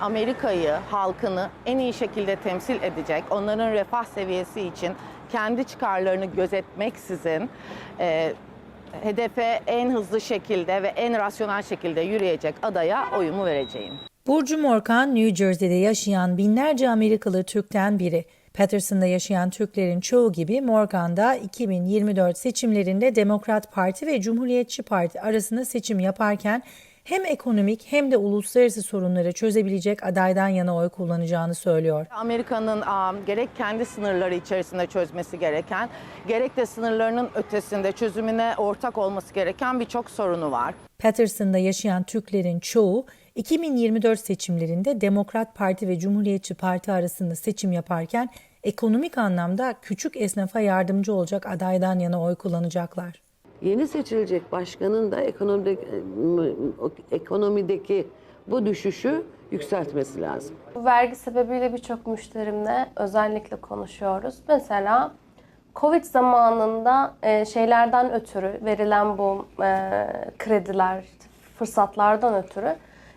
Amerika'yı, halkını en iyi şekilde temsil edecek, onların refah seviyesi için kendi çıkarlarını gözetmeksizin e, hedefe en hızlı şekilde ve en rasyonel şekilde yürüyecek adaya oyumu vereceğim. Burcu Morkan, New Jersey'de yaşayan binlerce Amerikalı Türk'ten biri. Patterson'da yaşayan Türklerin çoğu gibi Morgan da 2024 seçimlerinde Demokrat Parti ve Cumhuriyetçi Parti arasında seçim yaparken hem ekonomik hem de uluslararası sorunları çözebilecek adaydan yana oy kullanacağını söylüyor. Amerika'nın am, gerek kendi sınırları içerisinde çözmesi gereken, gerek de sınırlarının ötesinde çözümüne ortak olması gereken birçok sorunu var. Patterson'da yaşayan Türklerin çoğu 2024 seçimlerinde Demokrat Parti ve Cumhuriyetçi Parti arasında seçim yaparken ekonomik anlamda küçük esnafa yardımcı olacak adaydan yana oy kullanacaklar. Yeni seçilecek başkanın da ekonomideki, ekonomideki bu düşüşü yükseltmesi lazım. Bu vergi sebebiyle birçok müşterimle özellikle konuşuyoruz. Mesela Covid zamanında e, şeylerden ötürü verilen bu e, krediler, fırsatlardan ötürü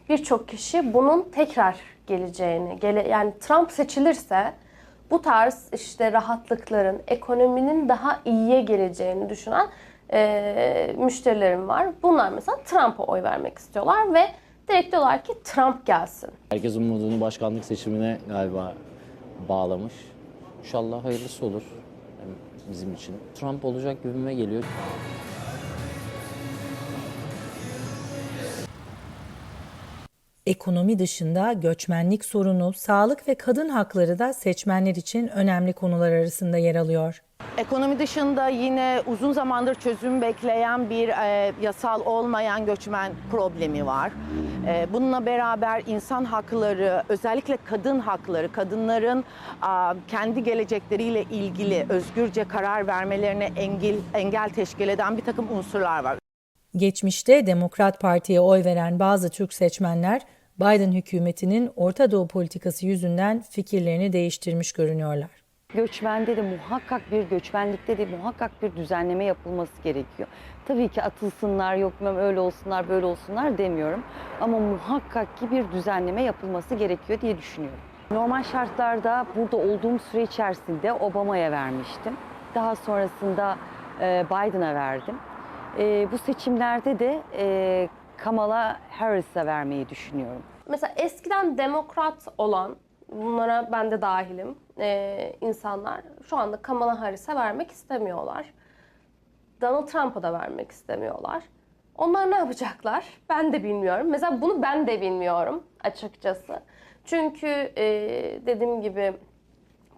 birçok kişi bunun tekrar geleceğini, gele, yani Trump seçilirse bu tarz işte rahatlıkların, ekonominin daha iyiye geleceğini düşünen e, müşterilerim var. Bunlar mesela Trump'a oy vermek istiyorlar ve direkt diyorlar ki Trump gelsin. Herkes umudunu başkanlık seçimine galiba bağlamış. İnşallah hayırlısı olur bizim için. Trump olacak gibime geliyor. Ekonomi dışında göçmenlik sorunu, sağlık ve kadın hakları da seçmenler için önemli konular arasında yer alıyor. Ekonomi dışında yine uzun zamandır çözüm bekleyen bir e, yasal olmayan göçmen problemi var. E, bununla beraber insan hakları, özellikle kadın hakları, kadınların a, kendi gelecekleriyle ilgili özgürce karar vermelerine engel, engel teşkil eden bir takım unsurlar var. Geçmişte Demokrat Parti'ye oy veren bazı Türk seçmenler Biden hükümetinin Orta Doğu politikası yüzünden fikirlerini değiştirmiş görünüyorlar. Göçmende de muhakkak bir göçmenlikte de muhakkak bir düzenleme yapılması gerekiyor. Tabii ki atılsınlar, yok öyle olsunlar, böyle olsunlar demiyorum. Ama muhakkak ki bir düzenleme yapılması gerekiyor diye düşünüyorum. Normal şartlarda burada olduğum süre içerisinde Obama'ya vermiştim. Daha sonrasında Biden'a verdim. E, bu seçimlerde de e, Kamala Harris'e vermeyi düşünüyorum. Mesela eskiden demokrat olan, bunlara ben de dahilim, e, insanlar şu anda Kamala Harris'e vermek istemiyorlar. Donald Trump'a da vermek istemiyorlar. Onlar ne yapacaklar? Ben de bilmiyorum. Mesela bunu ben de bilmiyorum açıkçası. Çünkü e, dediğim gibi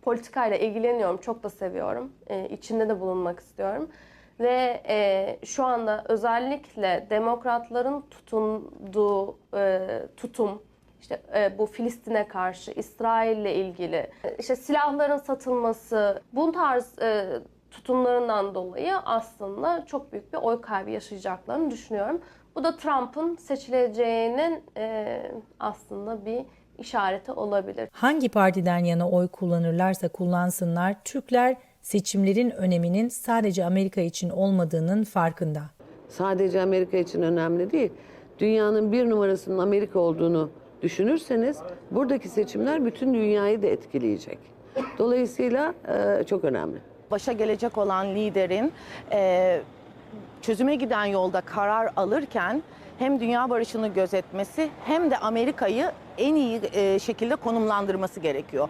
politikayla ilgileniyorum, çok da seviyorum. E, içinde de bulunmak istiyorum. Ve e, şu anda özellikle demokratların tutunduğu e, tutum, işte e, bu Filistin'e karşı, İsrail'le ilgili, e, işte silahların satılması, bu tarz e, tutumlarından dolayı aslında çok büyük bir oy kaybı yaşayacaklarını düşünüyorum. Bu da Trump'ın seçileceğinin e, aslında bir işareti olabilir. Hangi partiden yana oy kullanırlarsa kullansınlar, Türkler seçimlerin öneminin sadece Amerika için olmadığının farkında. Sadece Amerika için önemli değil. Dünyanın bir numarasının Amerika olduğunu düşünürseniz buradaki seçimler bütün dünyayı da etkileyecek. Dolayısıyla e, çok önemli. Başa gelecek olan liderin e, çözüme giden yolda karar alırken hem dünya barışını gözetmesi hem de Amerika'yı en iyi e, şekilde konumlandırması gerekiyor.